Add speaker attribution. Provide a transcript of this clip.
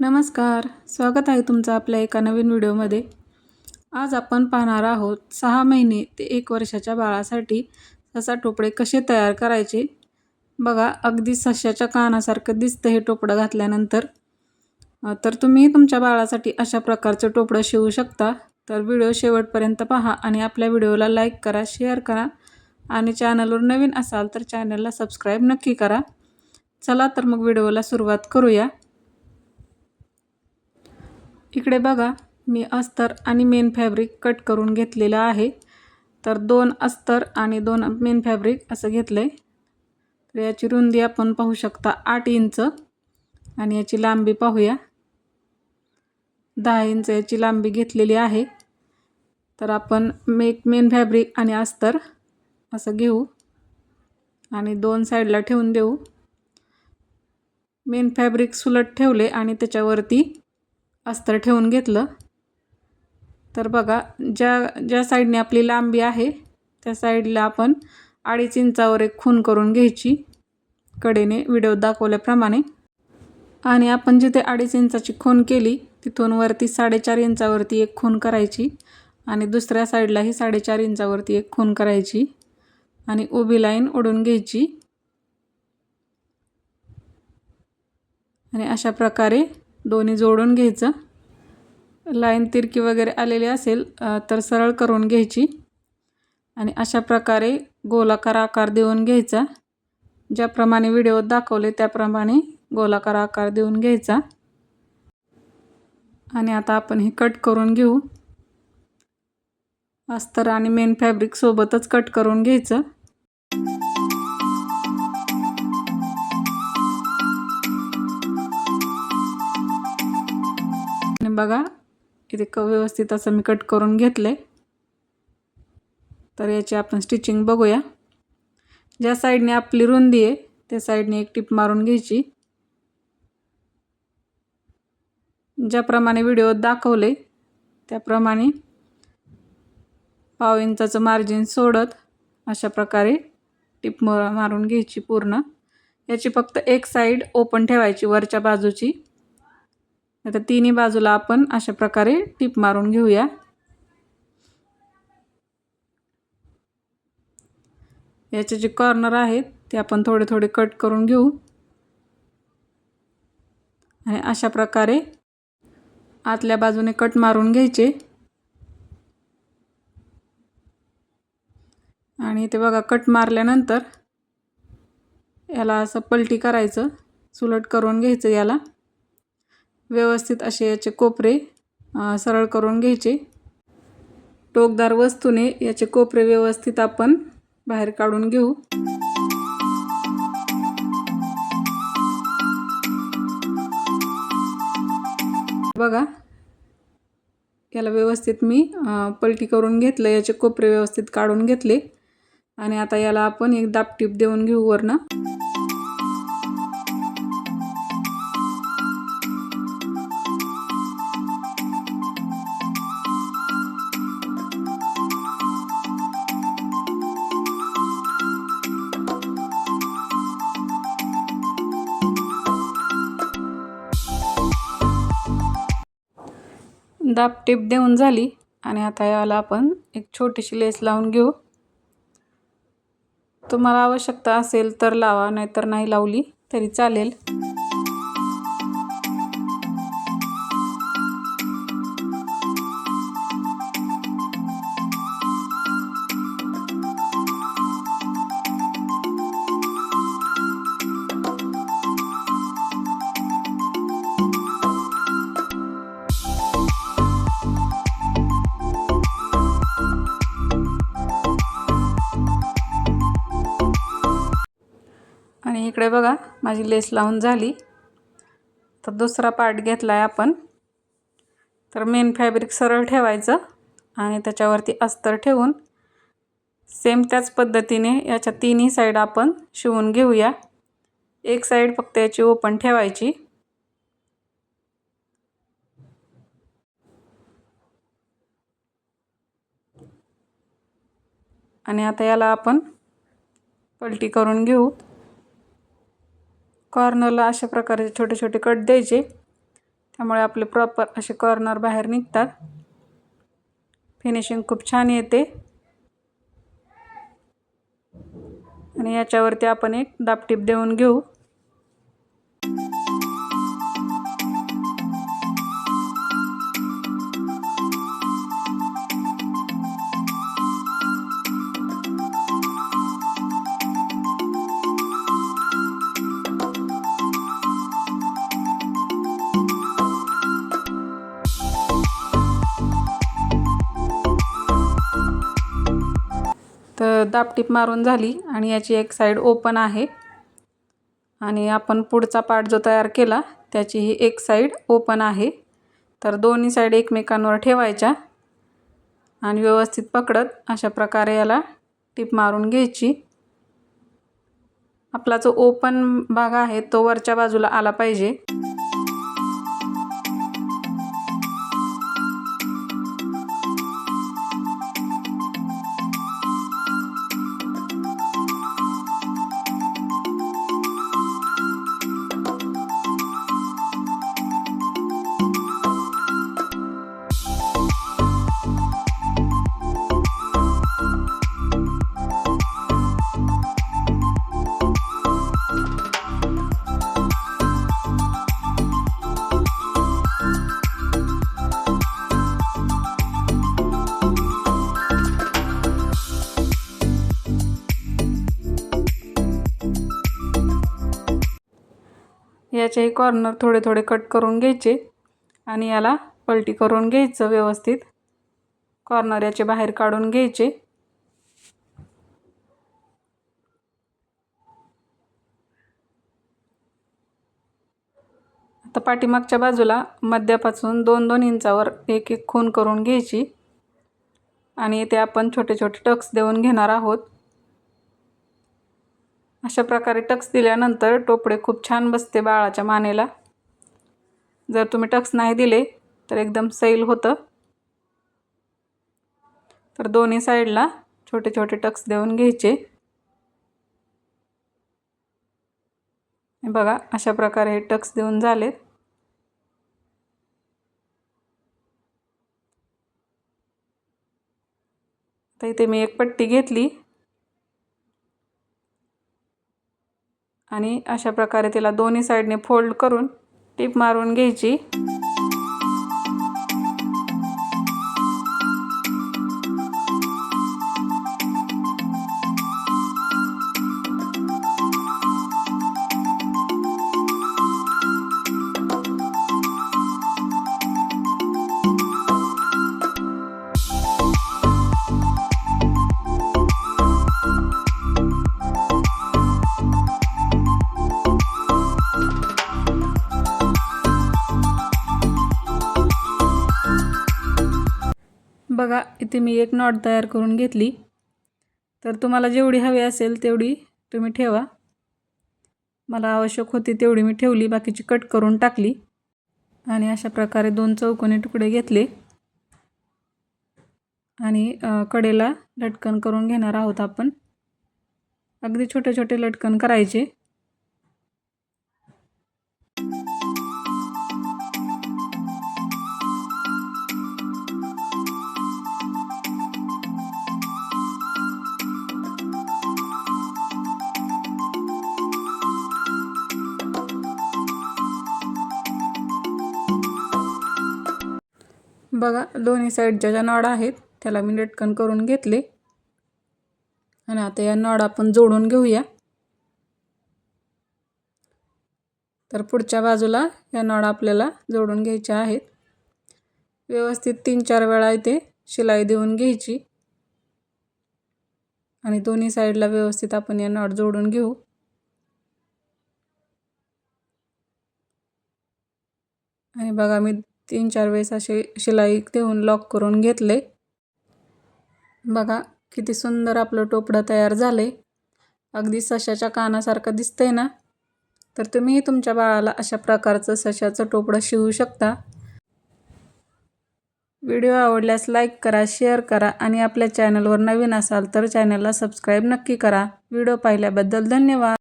Speaker 1: नमस्कार. स्वागत आहे तुमचं आपल्या एका नवीन व्हिडिओमध्ये. आज आपण पाहणार आहोत सहा महिने ते एक वर्षाच्या बाळासाठी ससा टोपडे कसे तयार करायचे? बघा अगदी सश्याच्या कानासारखं दिसतं हे टोपडं घातल्यानंतर. तर तुम्ही तुमच्या बाळासाठी अशा प्रकारचं टोपडं शिवू शकता. तर व्हिडिओ शेवटपर्यंत पहा आणि आपल्या व्हिडिओला लाईक करा शेअर करा आणि चॅनलवर नवीन असाल तर चॅनलला सबस्क्राईब नक्की करा. चला तर मग व्हिडिओला सुरुवात करूया. इकडे बघा मी अस्तर आणि मेन फॅब्रिक कट करून घेतलेलं आहे. तर दोन अस्तर आणि दोन मेन फॅब्रिक असं घेतलं आहे तर याची रुंदी आपण पाहू शकता आठ इंच आणि याची लांबी पाहूया. दहा इंच याची लांबी घेतलेली आहे. तर आपण मेक मेन फॅब्रिक आणि अस्तर असं घेऊ आणि दोन साईडला ठेवून देऊ. मेन फॅब्रिक सुलट ठेवले आणि त्याच्यावरती अस्तर ठेवून घेतलं. तर बघा ज्या ज्या साईडने आपली लांबी आहे त्या साईडला आपण अडीच इंचावर एक खून करून घ्यायची. कडेने व्हिडिओ दाखवल्याप्रमाणे. आणि आपण जिथे अडीच इंचाची खून केली तिथून वरती साडेचार इंचावरती एक खून करायची. आणि दुसऱ्या साईडलाही साडेचार इंचावरती एक खून करायची. आणि उभी लाईन ओढून घ्यायची. आणि अशा प्रकारे दोन्ही जोडून घ्यायचं. लाईन तिरकी वगैरे आलेली असेल तर सरळ करून घ्यायची. आणि अशा प्रकारे गोलाकार आकार देऊन घ्यायचा. ज्याप्रमाणे व्हिडिओत दाखवले त्याप्रमाणे गोलाकार आकार देऊन घ्यायचा. आणि आता आपण हे कट करून घेऊ. अस्तर आणि मेन फॅब्रिक सोबतच कट करून घ्यायचं. आणि बघा इथे क व्यवस्थित असं मी कट करून घेतले तर याची आपण स्टिचिंग बघूया. ज्या साईडने आपली रुंदी आहे त्या साईडने एक टिप मारून घ्यायची. ज्याप्रमाणे व्हिडिओत दाखवले त्याप्रमाणे पाव इंचाचं मार्जिन सोडत अशा प्रकारे टिप मारून घ्यायची पूर्ण. याची फक्त एक साईड ओपन ठेवायची वरच्या बाजूची. आता तिन्ही बाजूला आपण अशा प्रकारे टिप मारून घेऊया. याचे जे कॉर्नर आहेत ते आपण थोडे थोडे कट करून घेऊ. आणि अशा प्रकारे आतल्या बाजूने कट मारून घ्यायचे. आणि ते बघा कट मारल्यानंतर याला असं पलटी करायचं सुलट करून घ्यायचं याला. व्यवस्थित असे याचे कोपरे सरळ करून घ्यायचे. टोकदार वस्तूने याचे कोपरे व्यवस्थित आपण बाहेर काढून घेऊ. बघा याला व्यवस्थित मी पलटी करून घेतलं याचे कोपरे व्यवस्थित काढून घेतले. आणि आता याला आपण एक दापटीप देऊन घेऊ वरनं. दाब टिप देऊन झाली आणि आता याला आपण एक छोटीशी लेस लावून घेऊ. तुम्हाला आवश्यकता असेल तर लावा नाहीतर नाही लावली तरी चालेल. इकडे बघा माझी लेस लावून झाली. तर दुसरा पार्ट घेतला आहे आपण. तर मेन फॅब्रिक सरळ ठेवायचं आणि त्याच्यावरती अस्तर ठेवून सेम त्याच पद्धतीने याच्या तिन्ही साईड आपण शिवून घेऊया. एक साईड फक्त याची ओपन ठेवायची. आणि आता याला आपण पलटी करून घेऊ. कॉर्नरला अशा प्रकारे छोटे छोटे कट द्यायचे. त्यामुळे आपले प्रॉपर असे कॉर्नर बाहेर निघतात. फिनिशिंग खूप छान येते. आणि याच्यावरती आपण एक दापटीप देऊन घेऊ. तर दापटीप मारून झाली आणि याची एक साईड ओपन आहे. आणि आपण पुढचा पार्ट जो तयार केला त्याची ही एक साईड ओपन आहे. तर दोन्ही साईड एकमेकांवर ठेवायच्या आणि व्यवस्थित पकडत अशा प्रकारे याला टीप मारून घ्यायची. आपला जो ओपन भाग आहे तो वरच्या बाजूला आला पाहिजे. याचेही कॉर्नर थोडे थोडे कट करून घ्यायचे आणि याला पलटी करून घ्यायचं व्यवस्थित. कॉर्नर याचे बाहेर काढून घ्यायचे. आता पाठीमागच्या बाजूला मध्यापासून दोन दोन इंचावर एक एक खून करून घ्यायची. आणि ते आपण छोटे छोटे टक्स देऊन घेणार आहोत. अशा प्रकारे टक्स दिल्यानंतर टोपडे खूप छान बसते बाळाच्या मानेला. जर तुम्ही टक्स नाही दिले तर एकदम सैल होतं. तर दोन्ही साईडला छोटे छोटे टक्स देऊन घ्यायचे. बघा अशा प्रकारे हे टक्स देऊन झालेत. तर इथे मी एक पट्टी घेतली. आणि अशा प्रकारे तिला दोन्ही साईडने फोल्ड करून टीप मारून घ्यायची. बघा इथे मी एक नॉट तयार करून घेतली. तर तुम्हाला जेवढी हवी असेल तेवढी तुम्ही ठेवा. मला आवश्यक होती तेवढी मी ठेवली बाकीची कट करून टाकली. आणि अशा प्रकारे दोन चौकोनी तुकडे घेतले. आणि कडेला लटकन करून घेणार आहोत आपण. अगदी छोटे छोटे लटकन करायचे. बघा दोन्ही साईडच्या ज्या नॉड आहेत त्याला मी लटकन करून घेतले. आणि आता या नॉड आपण जोडून घेऊया. तर पुढच्या बाजूला या नॉड आपल्याला जोडून घ्यायच्या आहेत. व्यवस्थित तीन चार वेळा इथे शिलाई देऊन घ्यायची. आणि दोन्ही साईडला व्यवस्थित आपण या नॉट जोडून घेऊ. आणि बघा मी तीन चार वेळेस असे शिलाई देऊन लॉक करून घेतले. बघा किती सुंदर आपलं टोपडं तयार झाले अगदी सशाच्या कानासारखं दिसतंय ना? तर तुम्हीही तुमच्या बाळाला अशा प्रकारचं सशाचं टोपडं शिवू शकता. व्हिडिओ आवडल्यास लाईक करा शेअर करा आणि आपल्या चॅनलवर नवीन असाल तर चॅनलला सबस्क्राईब नक्की करा. व्हिडिओ पाहिल्याबद्दल धन्यवाद.